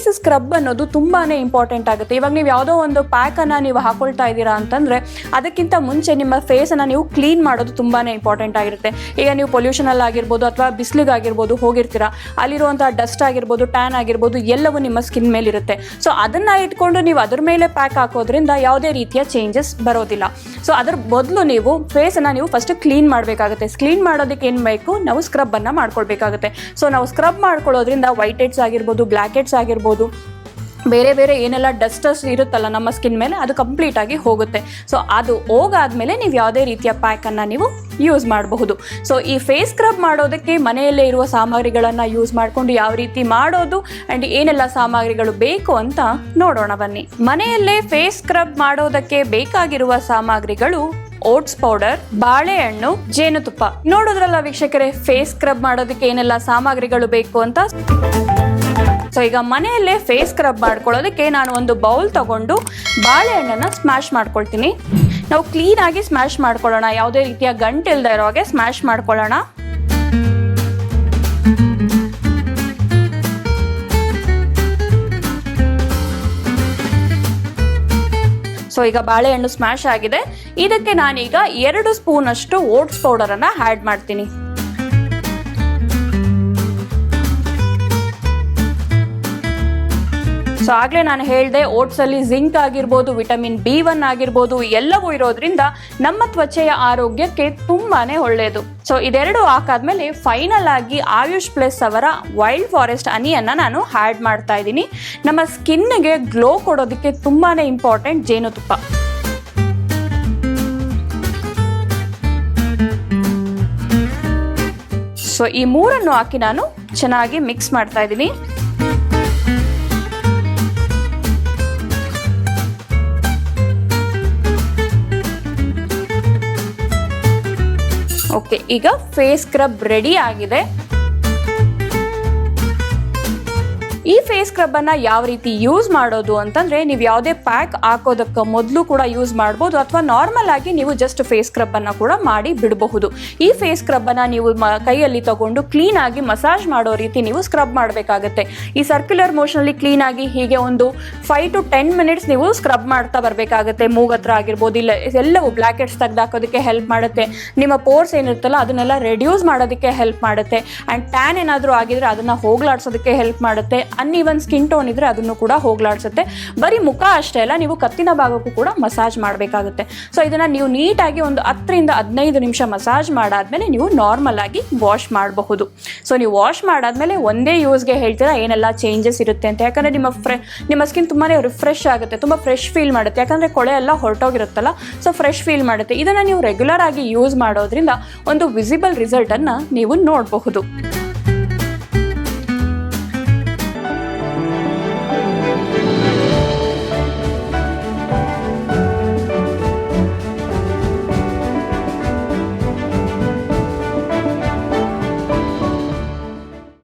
Face scrub ಅನ್ನೋದು ತುಂಬಾನೇ important ಆಗುತ್ತೆ. ಇವಾಗ ನೀವು ಯಾವುದೋ ಒಂದು ಪ್ಯಾಕ್ ಅನ್ನ ನೀವು ಹಾಕೊಳ್ತಾ ಇದ್ದೀರಾ ಅಂತಂದ್ರೆ, ಅದಕ್ಕಿಂತ ಮುಂಚೆ ನಿಮ್ಮ ಫೇಸ್ ಅನ್ನ ನೀವು ಕ್ಲೀನ್ ಮಾಡೋದು ತುಂಬಾನೇ ಇಂಪಾರ್ಟೆಂಟ್ ಆಗಿರುತ್ತೆ. ಈಗ ನೀವು ಪೊಲ್ಯೂಷನಲ್ಲಿ ಆಗಿರ್ಬೋದು ಅಥವಾ ಬಿಸಿಲಿಗಾಗಿರ್ಬೋದು ಹೋಗಿರ್ತೀರಾ, ಅಲ್ಲಿರುವಂತಹ ಡಸ್ಟ್ ಆಗಿರ್ಬೋದು ಟ್ಯಾನ್ ಆಗಿರ್ಬೋದು, ಎಲ್ಲವೂ ನಿಮ್ಮ ಸ್ಕಿನ್ ಮೇಲೆ ಇರುತ್ತೆ ಸೊ ಅದನ್ನ ಇಟ್ಕೊಂಡು ನೀವು ಅದ್ರ ಮೇಲೆ ಪ್ಯಾಕ್ ಹಾಕೋದ್ರಿಂದ ಯಾವುದೇ ರೀತಿಯ ಚೇಂಜಸ್ ಬರೋದಿಲ್ಲ. ಸೊ ಅದ್ರ ಬದಲು ನೀವು ಫೇಸ್ ಫೇಸನ್ನು ನೀವು ಫಸ್ಟ್ ಕ್ಲೀನ್ ಮಾಡಬೇಕಾಗುತ್ತೆ. ಕ್ಲೀನ್ ಮಾಡೋದಕ್ಕೆ ಏನು ಬೇಕು? ನಾವು ಸ್ಕ್ರಬ್ಬನ್ನು ಮಾಡ್ಕೊಳ್ಬೇಕಾಗುತ್ತೆ. ಸೊ ನಾವು ಸ್ಕ್ರಬ್ ಮಾಡ್ಕೊಳ್ಳೋದ್ರಿಂದ ವೈಟ್ ಹೆಡ್ಸ್ ಆಗಿರ್ಬೋದು ಬ್ಲ್ಯಾಕ್ ಹೆಡ್ಸ್ ಆಗಿರ್ಬೋದು ಬೇರೆ ಬೇರೆ ಏನೆಲ್ಲ ಡಸ್ಟಸ್ ಇರುತ್ತಲ್ಲ ನಮ್ಮ ಸ್ಕಿನ್ ಮೇಲೆ, ಅದು ಕಂಪ್ಲೀಟ್ ಆಗಿ ಹೋಗುತ್ತೆ. ಸೊ ಅದು ಹೋಗಾದ್ಮೇಲೆ ನೀವು ಯಾವುದೇ ರೀತಿಯ ಪ್ಯಾಕನ್ನು ನೀವು ಯೂಸ್ ಮಾಡಬಹುದು. ಸೊ ಈ ಫೇಸ್ ಸ್ಕ್ರಬ್ ಮಾಡೋದಕ್ಕೆ ಮನೆಯಲ್ಲೇ ಇರುವ ಸಾಮಗ್ರಿಗಳನ್ನು ಯೂಸ್ ಮಾಡಿಕೊಂಡು ಯಾವ ರೀತಿ ಮಾಡೋದು ಆ್ಯಂಡ್ ಏನೆಲ್ಲ ಸಾಮಗ್ರಿಗಳು ಬೇಕು ಅಂತ ನೋಡೋಣ ಬನ್ನಿ. ಮನೆಯಲ್ಲೇ ಫೇಸ್ ಸ್ಕ್ರಬ್ ಮಾಡೋದಕ್ಕೆ ಬೇಕಾಗಿರುವ ಸಾಮಗ್ರಿಗಳು ಓಟ್ಸ್ ಪೌಡರ್ ಬಾಳೆಹಣ್ಣು, ಜೇನುತುಪ್ಪ. ನೋಡೋದ್ರಲ್ಲ ವೀಕ್ಷಕರೇ ಫೇಸ್ ಸ್ಕ್ರಬ್ ಮಾಡೋದಕ್ಕೆ ಏನೆಲ್ಲ ಸಾಮಗ್ರಿಗಳು ಬೇಕು ಅಂತ? ಸೊ ಈಗ ಮನೆಯಲ್ಲೇ ಫೇಸ್ ಸ್ಕ್ರಬ್ ಮಾಡ್ಕೊಳ್ಳೋದಕ್ಕೆ ನಾನು ಒಂದು ಬೌಲ್ ತಗೊಂಡು ಬಾಳೆಹಣ್ಣನ್ನು ಸ್ಮ್ಯಾಶ್ ಮಾಡ್ಕೊಳ್ತೀನಿ. ನಾವು ಕ್ಲೀನಾಗಿ ಸ್ಮ್ಯಾಶ್ ಮಾಡ್ಕೊಳ್ಳೋಣ. ಯಾವುದೇ ರೀತಿಯ ಗಂಟು ಇಲ್ಲದೆ ಇರೋ ಹಾಗೆ ಸ್ಮ್ಯಾಶ್ ಮಾಡ್ಕೊಳ್ಳೋಣ. ಸೊ ಈಗ ಬಾಳೆಹಣ್ಣು ಸ್ಮ್ಯಾಶ್ ಆಗಿದೆ. ಇದಕ್ಕೆ ನಾನೀಗ ಎರಡು ಸ್ಪೂನ್ ಅಷ್ಟು ಓಟ್ಸ್ ಪೌಡರನ್ನು ಆ್ಯಡ್ ಮಾಡ್ತೀನಿ. ಸೊ ಆಗಲೇ ನಾನು ಹೇಳಿದೆ, ಓಟ್ಸಲ್ಲಿ ಜಿಂಕ್ ಆಗಿರ್ಬೋದು, ವಿಟಮಿನ್ ಬಿ ಒನ್ ಆಗಿರ್ಬೋದು, ಎಲ್ಲವೂ ಇರೋದ್ರಿಂದ ನಮ್ಮ ತ್ವಚೆಯ ಆರೋಗ್ಯಕ್ಕೆ ತುಂಬಾನೇ ಒಳ್ಳೆಯದು ಸೊ ಇದೆರಡು ಹಾಕಾದ್ಮೇಲೆ ಫೈನಲ್ ಆಗಿ ಆಯುಷ್ ಪ್ಲಸ್ ಅವರ ವೈಲ್ಡ್ ಫಾರೆಸ್ಟ್ ಹನಿಯನ್ನು ನಾನು ಆ್ಯಡ್ ಮಾಡ್ತಾ ಇದ್ದೀನಿ. ನಮ್ಮ ಸ್ಕಿನ್ಗೆ ಗ್ಲೋ ಕೊಡೋದಕ್ಕೆ ತುಂಬಾನೇ ಇಂಪಾರ್ಟೆಂಟ್ ಜೇನುತುಪ್ಪ. ಸೊ ಈ ಮೂರನ್ನು ಹಾಕಿ ನಾನು ಚೆನ್ನಾಗಿ ಮಿಕ್ಸ್ ಮಾಡ್ತಾ ಇದ್ದೀನಿ. ಓಕೆ ಈಗ ಫೇಸ್ ಸ್ಕ್ರಬ್ ರೆಡಿ ಆಗಿದೆ. ಈ ಫೇಸ್ ಸ್ಕ್ರಬ್ ಅನ್ನ ಯಾವ ರೀತಿ ಯೂಸ್ ಮಾಡೋದು ಅಂತಂದ್ರೆ ನೀವು ಯಾವುದೇ ಪ್ಯಾಕ್ ಹಾಕೋದಕ್ಕೆ ಮೊದಲು ಕೂಡ ಯೂಸ್ ಮಾಡಬಹುದು ಅಥವಾ ನಾರ್ಮಲ್ ಆಗಿ ನೀವು ಜಸ್ಟ್ ಫೇಸ್ ಸ್ಕ್ರಬ್ ಅನ್ನ ಕೂಡ ಮಾಡಿ ಬಿಡಬಹುದು. ಈ ಫೇಸ್ ಸ್ಕ್ರಬ್ ಅನ್ನ ನೀವು ಕೈಯಲ್ಲಿ ತಗೊಂಡು ಕ್ಲೀನ್ ಆಗಿ ಮಸಾಜ್ ಮಾಡೋ ರೀತಿ ನೀವು ಸ್ಕ್ರಬ್ ಮಾಡಬೇಕಾಗುತ್ತೆ. ಈ ಸರ್ಕ್ಯುಲರ್ ಮೋಷನ್ ಅಲ್ಲಿ ಕ್ಲೀನ್ ಆಗಿ ಹೀಗೆ ಒಂದು ಫೈವ್ ಟು ಟೆನ್ ಮಿನಿಟ್ಸ್ ನೀವು ಸ್ಕ್ರಬ್ ಮಾಡ್ತಾ ಬರಬೇಕಾಗುತ್ತೆ. ಮೂಗತ್ರ ಆಗಿರ್ಬೋದು, ಇಲ್ಲ ಎಲ್ಲವೂ ಬ್ಲ್ಯಾಕೆಟ್ಸ್ ತೆಗ್ದಾಕೋದಕ್ಕೆ ಹೆಲ್ಪ್ ಮಾಡುತ್ತೆ. ನಿಮ್ಮ ಪೋರ್ಸ್ ಏನಿರುತ್ತಲ್ಲ ಅದನ್ನೆಲ್ಲ ರೆಡ್ಯೂಸ್ ಮಾಡೋದಕ್ಕೆ ಹೆಲ್ಪ್ ಮಾಡುತ್ತೆ. ಆ್ಯಂಡ್ ಟ್ಯಾನ್ ಏನಾದರೂ ಆಗಿದ್ರೆ ಅದನ್ನ ಹೋಗ್ಲಾಡ್ಸೋದಕ್ಕೆ ಹೆಲ್ಪ್ ಮಾಡುತ್ತೆ. ಅನ್ಇವನ್ ಸ್ಕಿನ್ ಟೋನ್ ಇದ್ರೆ ಅದನ್ನು ಕೂಡ ಹೋಗ್ಲಾಡ್ಸುತ್ತೆ. ಬರೀ ಮುಖ ಅಷ್ಟೇ ಅಲ್ಲ, ನೀವು ಕತ್ತಿನ ಭಾಗಕ್ಕೂ ಕೂಡ ಮಸಾಜ್ ಮಾಡಬೇಕಾಗುತ್ತೆ. ಸೊ ಇದನ್ನ ನೀವು ನೀಟಾಗಿ ಒಂದು ಹತ್ತರಿಂದ ಹದಿನೈದು ನಿಮಿಷ ಮಸಾಜ್ ಮಾಡಾದ್ಮೇಲೆ ನೀವು ನಾರ್ಮಲ್ ಆಗಿ ವಾಶ್ ಮಾಡಬಹುದು. ಸೊ ನೀವು ವಾಶ್ ಮಾಡಾದ್ಮೇಲೆ ಒಂದೇ ಯೂಸ್ಗೆ ಹೇಳ್ತೀರಾ, ಏನೆಲ್ಲ ಚೇಂಜಸ್ ಇರುತ್ತೆ ಅಂತ. ಯಾಕಂದ್ರೆ ನಿಮ್ಮ ಫ್ರೆ ನಿಮ್ಮ ಸ್ಕಿನ್ ತುಂಬಾನೇ ರಿಫ್ರೆಶ್ ಆಗುತ್ತೆ, ತುಂಬ ಫ್ರೆಶ್ ಫೀಲ್ ಮಾಡುತ್ತೆ. ಯಾಕಂದ್ರೆ ಕೊಳೆ ಎಲ್ಲ ಹೊರಟೋಗಿರುತ್ತಲ್ಲ ಸೊ ಫ್ರೆಶ್ ಫೀಲ್ ಮಾಡುತ್ತೆ. ಇದನ್ನ ನೀವು ರೆಗ್ಯುಲರ್ ಆಗಿ ಯೂಸ್ ಮಾಡೋದ್ರಿಂದ ಒಂದು ವಿಸಿಬಲ್ ರಿಸಲ್ಟ್ ಅನ್ನ ನೀವು ನೋಡಬಹುದು.